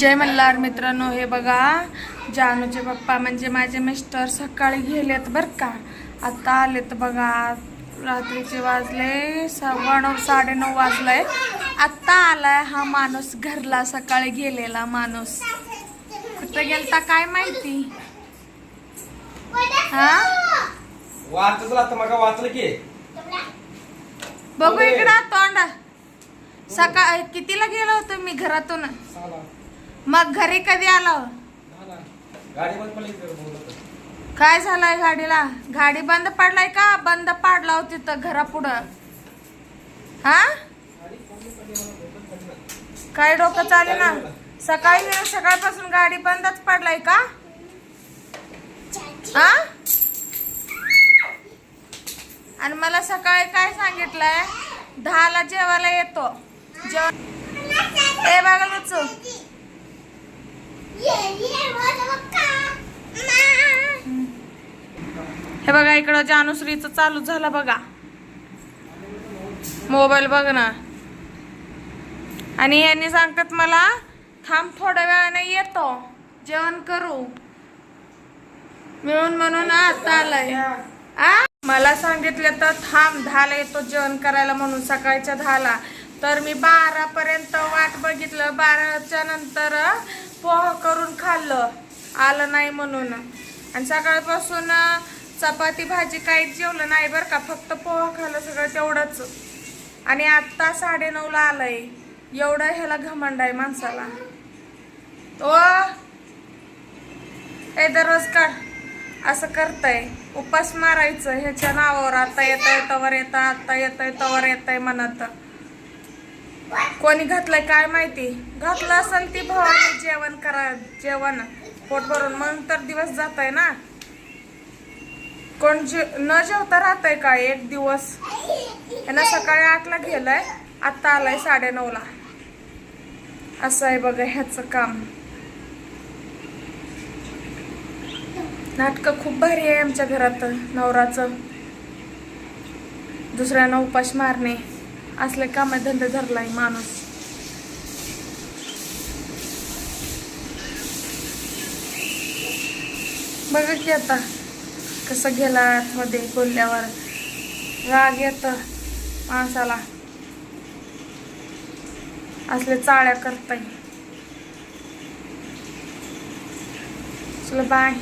जय मल्हार मित्रांनो हे बघा. जानूचे पप्पा म्हणजे माझे मिस्टर सकाळी गेलेत बर का. आता आलेत बघा रात्रीचे वाजले सव्वा नऊ साडेनऊ वाजलंय. आत्ता आलाय हा माणूस घरला सकाळी गेलेला माणूस. कुठं गेलता काय माहिती? हा? मग वाचलं की. बघू इकडं तोंड. सकाळ कितीला गेलो होतो मी घरातून? मग घरी कधी आलं? काय झालंय गाडीला? गाडी बंद पडलाय का? बंद पाडला होती तर घरापुढं. हा? काय डोकं चालेल ना? सकाळी सकाळपासून गाडी बंदच पडलाय का? हा? आणि मला सकाळी काय सांगितलंय? दहाला जेवायला येतो. जेवण ए बघा हे बघा इकडं जानुश्रीचं चालू झालं बघा. मोबाईल बघ ना. आणि यांनी सांगतात मला थांब थोड्या वेळाने येतो. जेवण करू. मिळून म्हणून आता आलंय. आ? मला सांगितलं तर थांब दहाला येतो जेवण करायला म्हणून सकाळच्या दहाला तर मी बारा पर्यंत वाट बघितलं बाराच्या नंतर पोहा करून खाल्लं. आलं नाही म्हणून. आणि सकाळपासून चपाती भाजी काहीच जेवलं नाही बरं का. फक्त पोहा खाल्लं सगळं तेवढंच. आणि आत्ता साडेनऊला आलंय. एवढं ह्याला घमंड आहे माणसाला. तो ए दररोज काढ. असं करतंय. उपास मारायचं ह्याच्या नावावर. आता येतंय तवर येतं आता येतंय तवर येतंय म्हणत. कोणी घातलंय काय माहिती? घातलं असेल ती भावाने जेवण करा जेवण. पोट भरून. मग तर दिवस जात आहे ना. कोण जे न जेवता राहतंय का? एक दिवस. यांना सकाळी आठला गेलाय आत्ता आलाय साडे ला असं आहे बघा ह्याचं काम. नाटकं खूप भारी आहे आमच्या घरात नवराचं. दुसऱ्यांना उपाश मारणे. असले काम धंदे धरलाय माणूस. बघा की आता. कसं गेला आतमध्ये बोलल्यावर? राग येत माणसाला. असले चाळ्या करताय. चला बाय